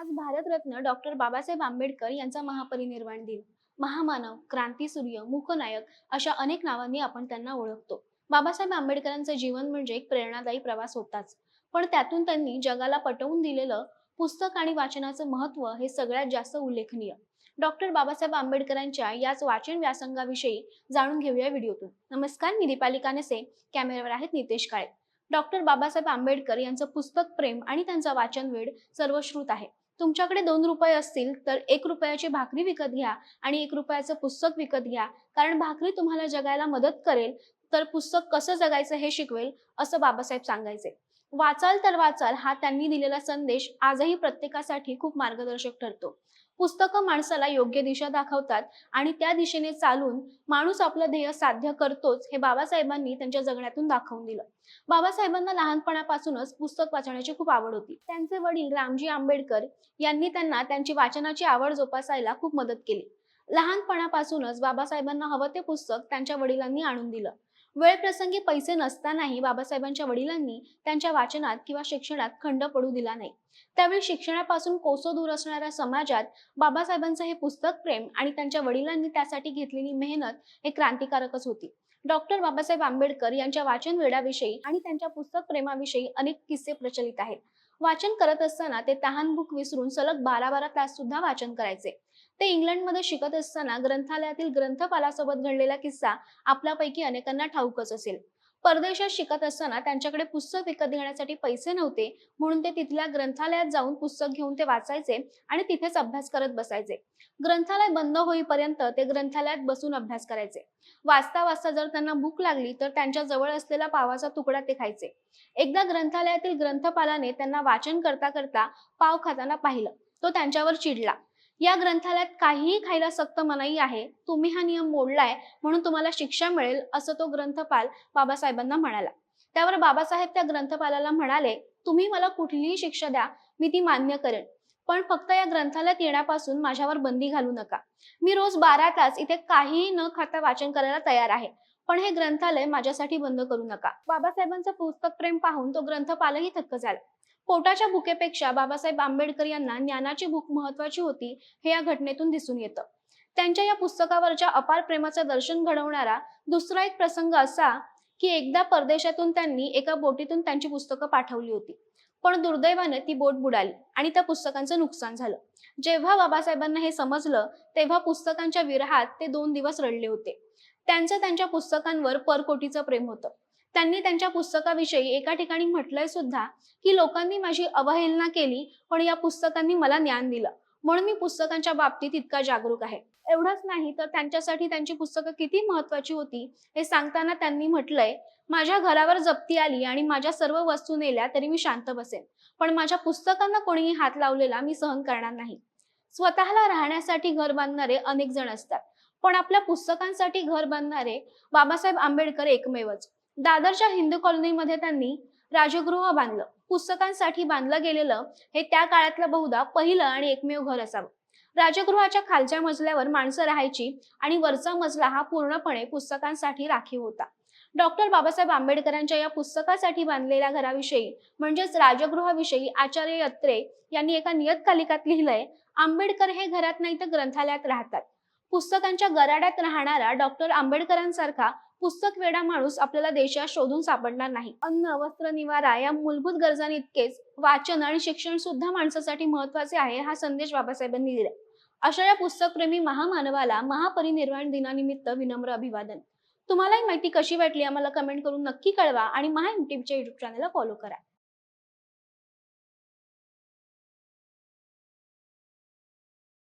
आज भारतरत्न डॉक्टर बाबासाहेब आंबेडकर यांचा महापरिनिर्वाण दिन. महामानव क्रांतीसूर्य मूकनायक अशा अनेक नावांनी आपण त्यांना ओळखतो. बाबासाहेब आंबेडकरांचं जीवन म्हणजे एक प्रेरणादायी प्रवास होताच. पण त्यातून त्यांनी जगाला पटवून दिलेलं पुस्तक आणि वाचनाचं महत्त्व हे सगळ्यात जास्त उल्लेखनीय. डॉक्टर बाबासाहेब आंबेडकरांच्या याच वाचन व्यासंगाविषयी जाणून घेऊया व्हिडिओतून. नमस्कार मी दीपालिका नेसे. कॅमेऱ्यावर आहेत नितेश काळे. डॉक्टर बाबासाहेब आंबेडकर यांचं पुस्तक प्रेम आणि त्यांचा वाचन वेळ सर्वश्रुत आहे. तुमच्याकडे दोन रुपये असतील तर एक रुपयाची भाकरी विकत घ्या आणि एक रुपयाचं पुस्तक विकत घ्या. कारण भाकरी तुम्हाला जगायला मदत करेल तर पुस्तक कसं जगायचं हे शिकवेल असं बाबासाहेब सांगायचे. वाचाल तर वाचाल हा त्यांनी दिलेला संदेश आजही प्रत्येकासाठी खूप मार्गदर्शक ठरतो. पुस्तकं माणसाला योग्य दिशा दाखवतात आणि त्या दिशेने चालून माणूस आपलं ध्येय साध्य करतोच हे बाबासाहेबांनी त्यांच्या जगण्यातून दाखवून दिलं. बाबासाहेबांना लहानपणापासूनच पुस्तक वाचण्याची खूप आवड होती. त्यांचे वडील रामजी आंबेडकर यांनी त्यांना त्यांची वाचनाची आवड जोपासायला खूप मदत केली. लहानपणापासूनच बाबासाहेबांना हवं ते पुस्तक त्यांच्या वडिलांनी आणून दिलं. वेळ प्रसंगी पैसे नसतानाही बाबासाहेबांच्या वडिलांनी त्यांच्या वाचनात किंवा शिक्षणात खंड पडू दिला नाही. त्यावेळी शिक्षणापासून कोसो दूर असणाऱ्या समाजात बाबासाहेबांचं हे पुस्तक प्रेम आणि त्यांच्या वडिलांनी त्यासाठी घेतलेली मेहनत हे क्रांतिकारकच होती. डॉक्टर बाबासाहेब आंबेडकर यांच्या वाचन वेळाविषयी आणि त्यांच्या पुस्तक प्रेमाविषयी अनेक किस्से प्रचलित आहेत. वाचन करत असताना ते तहान बुक विसरून सलग बारा बारा तास सुद्धा वाचन करायचे. ते इंग्लंडमध्ये शिकत असताना ग्रंथालयातील ग्रंथपालासोबत घडलेला किस्सा आपल्यापैकी अनेकांना ठाऊकच असेल. परदेशात शिकत असताना त्यांच्याकडे पुस्तक विकत घेण्यासाठी पैसे नव्हते म्हणून ते तिथल्या ग्रंथालयात जाऊन पुस्तक घेऊन ते वाचायचे आणि तिथेच अभ्यास करत बसायचे. ग्रंथालय बंद होईपर्यंत ते ग्रंथालयात बसून अभ्यास करायचे. वाचता वाचता जर त्यांना भूक लागली तर त्यांच्या जवळ असलेला पावाचा तुकडा ते खायचे. एकदा ग्रंथालयातील ग्रंथपालाने त्यांना वाचन करता करता पाव खाताना पाहिलं. तो त्यांच्यावर चिडला. या ग्रंथालयात काहीही खायला सक्त मनाई आहे. तुम्ही हा नियम मोडलाय म्हणून तुम्हाला शिक्षा मिळेल असं तो ग्रंथपाल बाबासाहेबांना म्हणाला. त्यावर बाबासाहेब त्या ग्रंथपालाला म्हणाले तुम्ही मला कुठलीही शिक्षा द्या मी ती मान्य करेन. पण फक्त या ग्रंथालयात येण्यापासून माझ्यावर बंदी घालू नका. मी रोज बारा तास इथे काहीही न खाता वाचन करायला तयार आहे. पण हे ग्रंथालय माझ्यासाठी बंद करू नका. बाबासाहेबांचं पुस्तक प्रेम पाहून तो ग्रंथपालही थक्क झाला. पोटाच्या भुकेपेक्षा बाबासाहेब आंबेडकर यांना ज्ञानाची भूक महत्वाची होती हे या घटनेतून दिसून येतं. त्यांच्या या पुस्तकावरच्या अपार प्रेमाचं दर्शन घडवणारा दुसरा एक प्रसंग असा की एकदा परदेशातून त्यांनी एका बोटीतून त्यांची पुस्तकं पाठवली होती. पण दुर्दैवाने ती बोट बुडाली आणि त्या पुस्तकांचं नुकसान झालं. जेव्हा बाबासाहेबांना हे समजलं तेव्हा पुस्तकांच्या विरहात ते दोन दिवस रडले होते. त्यांचं त्यांच्या पुस्तकांवर परकोटीचं प्रेम होतं. त्यांनी त्यांच्या पुस्तकाविषयी एका ठिकाणी म्हटलंय सुद्धा की लोकांनी माझी अवहेलना केली पण या पुस्तकांनी मला ज्ञान दिलं. म्हणून मी पुस्तकांच्या बाबतीत इतका जागरूक आहे. एवढंच नाही तर त्यांच्यासाठी त्यांची पुस्तकं किती महत्वाची होती हे सांगताना त्यांनी म्हटलंय माझ्या घरावर जप्ती आली आणि माझ्या सर्व वस्तू नेल्या तरी मी शांत बसेन. पण माझ्या पुस्तकांना कोणीही हात लावलेला मी सहन करणार नाही. स्वतःला राहण्यासाठी घर बांधणारे अनेक जण असतात. पण आपल्या पुस्तकांसाठी घर बांधणारे बाबासाहेब आंबेडकर एकमेवच. दादरच्या हिंदू कॉलनीमध्ये त्यांनी राजगृह बांधलं. पुस्तकांसाठी बांधलं गेलेलं हे त्या काळातलं बहुधा पहिलं आणि एकमेव घर असावं. राजगृहाच्या खालच्या मजल्यावर माणसं राहायची आणि वरचा मजला हा पूर्णपणे पुस्तकांसाठी राखीव होता. डॉक्टर बाबासाहेब आंबेडकरांच्या या पुस्तकासाठी बांधलेल्या घराविषयी म्हणजेच राजगृहाविषयी आचार्य यत्रे यांनी एका नियतकालिकात लिहिलंय आंबेडकर हे घरात नाही तर ग्रंथालयात राहतात. पुस्तकांच्या गराड्यात राहणारा डॉक्टर आंबेडकरांसारखा पुस्तक वेडा माणूस आपल्याला देशात शोधून सापडणार नाही. अन्न वस्त्र निवारा या मूलभूत गरजांइतकेच वाचन आणि शिक्षण सुद्धा माणसासाठी महत्त्वाचे आहे हा संदेश बाबासाहेबांनी दिला अशा या पुस्तकप्रेमी महामानवाला महापरिनिर्वाण दिनानिमित्त विनम्र अभिवादन. तुम्हाला ही माहिती कशी वाटली आम्हाला कमेंट करून नक्की कळवा आणि महा युट्यूबच्या युट्यूब चॅनलला फॉलो करा.